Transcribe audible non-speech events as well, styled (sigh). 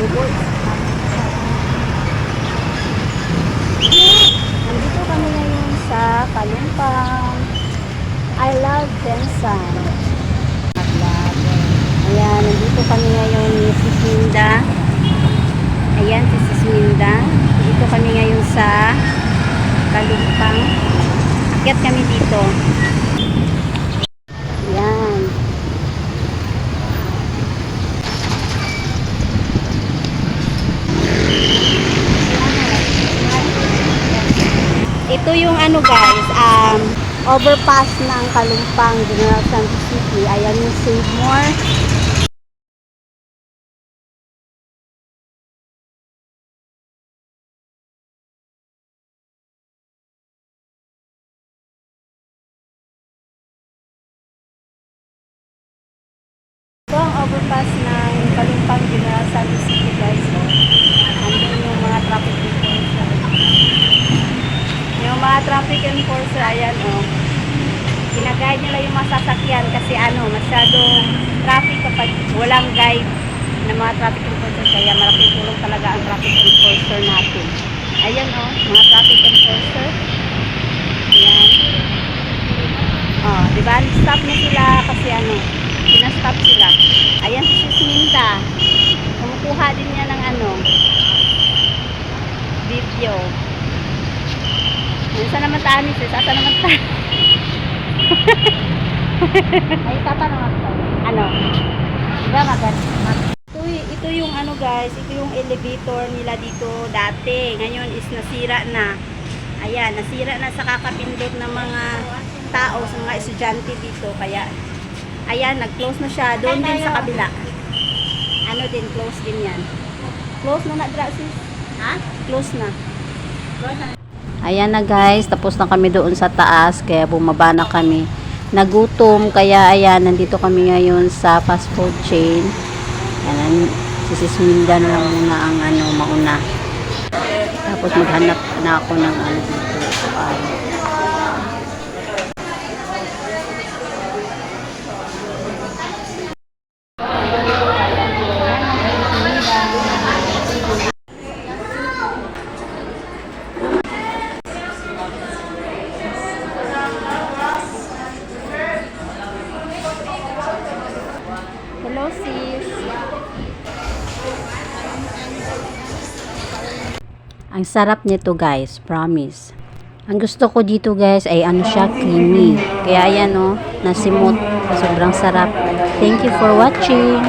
Nandito kami ngayon sa Kalumpang. I love Jensen. Ayan, nandito kami ngayon ni Sis Minda. Ayan, si Sis Minda. Dito kami ngayon sa Kalumpang. Akyat kami dito. Ayan. Ito yung ano guys, um, overpass ng Kalumpang, General Santos City. Ayan yung Save More. Ito ang overpass ng Kalumpang General Santos City guys. Oh. Andun yung mga traffic enforcer. Yung traffic enforcer, ayan oh. Ginagayad nila yung mga sasakyan kasi ano, masyadong traffic kapag walang guide ng mga traffic enforcer. Kaya malaking tulong talaga ang traffic enforcer natin. Ayan oh, mga traffic enforcer. Ayan. Oh, di ba? Stop na sila kasi ano, pinastop sila. Ayan si Sis Minda. Kumukuha din niya ng ano, video. Saan naman tayo ni Sis? Asa naman tayo? (laughs) Ay, tatanong ako. Ano? Diba maganda? Ito, ito yung ano guys, ito yung elevator nila dito dati. Ngayon is nasira na. Ayan, nasira na sa kakapindot ng mga tao, sa mga estudyante dito. Kaya, ayan, nag-close na siya. Doon din sa kabila. Ano din, close din yan. Close na na, sis? Ha? Close na. Ayan na guys, tapos na kami doon sa taas, kaya bumaba na kami. Nagutom, kaya ayan, nandito kami ngayon sa fast food chain. Ayan, si Sis Minda na lang muna ang ano, mauna. Tapos maghanap na ako ng ano dito. Um, Hello sis. Ang sarap nito guys, promise. Ang gusto ko dito guys ay ano siya, creamy. Kaya ayan o, nasimot. Sobrang sarap. Thank you for watching.